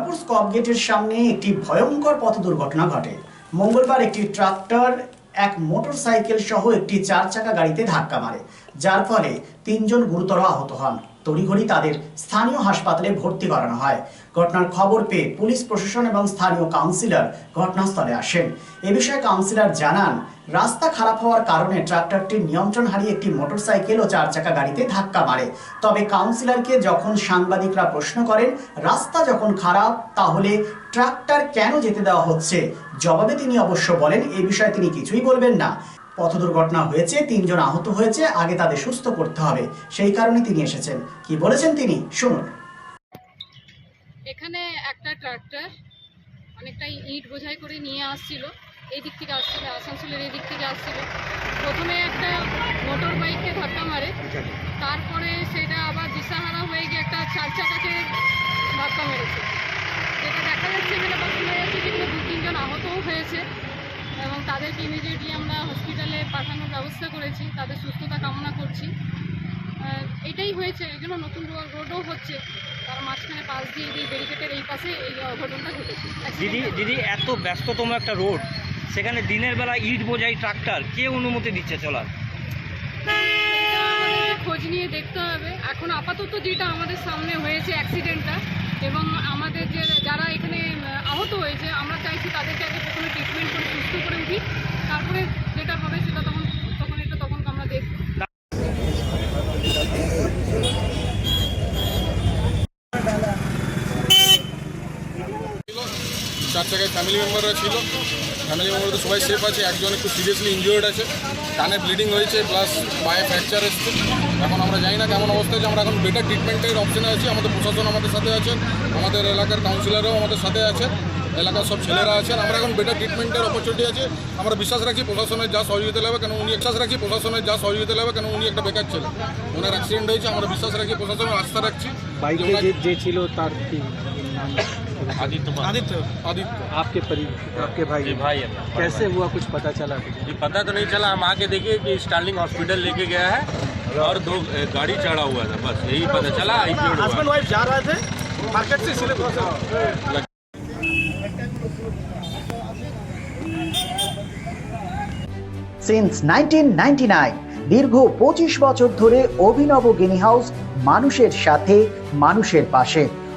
দুর্গাপুর স্কপ গেটের সামনে একটি ভয়ঙ্কর পথ দুর্ঘটনা ঘটে। মঙ্গলবার একটি ট্রাক্টর, এক মোটর সাইকেল সহ একটি চার চাকা গাড়িতে ধাক্কা মারে, যার ফলে তিনজন গুরুতর আহত হন। তড়িঘড়ি তাদের স্থানীয় হাসপাতালে ভর্তি করানো হয়। ঘটনার খবর পেয়ে পুলিশ প্রশাসন এবং স্থানীয় কাউন্সিলর ঘটনাস্থলে আসেন। এ বিষয়ে কাউন্সিলর জানান, রাস্তা খারাপ হওয়ার কারণে ট্রাক্টরটি নিয়ন্ত্রণ হারিয়ে একটি মোটরসাইকেল ও চার চাকা গাড়িতে ধাক্কা মারে। তবে কাউন্সিলরকে যখন সাংবাদিকরা প্রশ্ন করেন, রাস্তা যখন খারাপ, তাহলে ট্রাক্টর কেন যেতে দেওয়া হচ্ছে? জবাবে তিনি অবশ্য বলেন, এ বিষয়ে তিনি কিছুই বলবেন না। পথ দুর্ঘটনা হয়েছে, তিনজন আহত হয়েছে, আগে তাদের সুস্থ করতে হবে। সেই কারণে তিনি এসেছেন। কি বলেছেন তিনি? শুনুন। এখানে একটা ট্রাক্টর অনেকটাই ইট বোঝাই করে নিয়ে আসছিল। এই দিক থেকে আসছিল, আসানসোলের এই দিক থেকে আসছিল। প্রথমে একটা মোটর বাইককে ধাক্কা মারে। তারপরে সেটা আবার দিশাহারা হয়ে গিয়ে একটা চার চাকাকে ধাক্কা মেরেছে। যেটা দেখা যাচ্ছে এখানে বা শোনা যাচ্ছে যেখানে দু তিনজন আহতও হয়েছে। এবং তাদেরকে ইমিডিয়েটলি আমরা হসপিটালে পাঠানোর ব্যবস্থা করেছি তাদের সুস্থতা কামনা করছি। এটাই হয়েছে এই জন্য নতুন রোডও হচ্ছে। তার মাঝখানে পাশ দিয়ে এই ব্যারিকেটের এই পাশে এই অঘটনটা ঘটেছে। দিদি দিদি এত ব্যস্ততম একটা রোড সেখানে দিনের বেলা ইট বোঝাই ট্রাক্টর কে অনুমতি দিচ্ছে চলার? খোঁজ নিয়ে দেখতে হবে। এখন আপাতত যেটা আমাদের সামনে হয়েছে অ্যাক্সিডেন্টটা এবং আমাদের যে যারা এখানে আহ, আহত হয়েছে আমরা চাইছি তাদেরকে আগে প্রথমে ট্রিটমেন্ট করে সুস্থ করে উঠি তারপরে যেটা হবে সেটা তখন তখন এটা তখন আমরা দেখব চার জায়গায় ফ্যামিলি মেম্বাররা ছিল। ফ্যামিলি মেম্বার তো সবাই সেফ আছে একজন একটু সিরিয়াসলি ইনজিওর্ড আছে। কানে ব্লিডিং হয়েছে প্লাস পায়ে ফ্র্যাকচার এসছে। এখন আমরা জানি না কেমন অবস্থা আছে আমরা এখন বেটার ট্রিটমেন্টের অপশানে আছি। আমাদের প্রশাসন আমাদের সাথে আছেন আমাদের এলাকার কাউন্সিলরও আমাদের সাথে আছেন এলাকার সব ছেলেরা আছেন। আমরা এখন বেটার ট্রিটমেন্টের অপরচুনিটি আছে। আমরা বিশ্বাস রাখি প্রশাসনের যা সহযোগিতা লাগবে কেন উনি বিশ্বাস রাখি প্রশাসনের যা সহযোগিতা লাগবে কেন উনি একটা বেকার ছেলে। ওনার অ্যাক্সিডেন্ট হয়েছে আমরা বিশ্বাস রাখি প্রশাসনের আস্থা রাখছি। বাইকে যে ছিল তার কি নাম আদিত্য আদিত্য आपके परि आपके भाई जी भाई है कैसे हुआ कुछ पता चला जी पता तो नहीं चला हम आके देखे कि स्टार्लिंग हॉस्पिटल लेके गया है और दो ए, गाड़ी चढ़ा हुआ था बस यही पता चला हस्बैंड वाइफ जा रहे थे मार्केट से इसीलिए সিন্স নাইনটিন দীর্ঘ পঁচিশ বছর ধরে অভিনব গিনি হাউস মানুষের সাথে মানুষের পাশে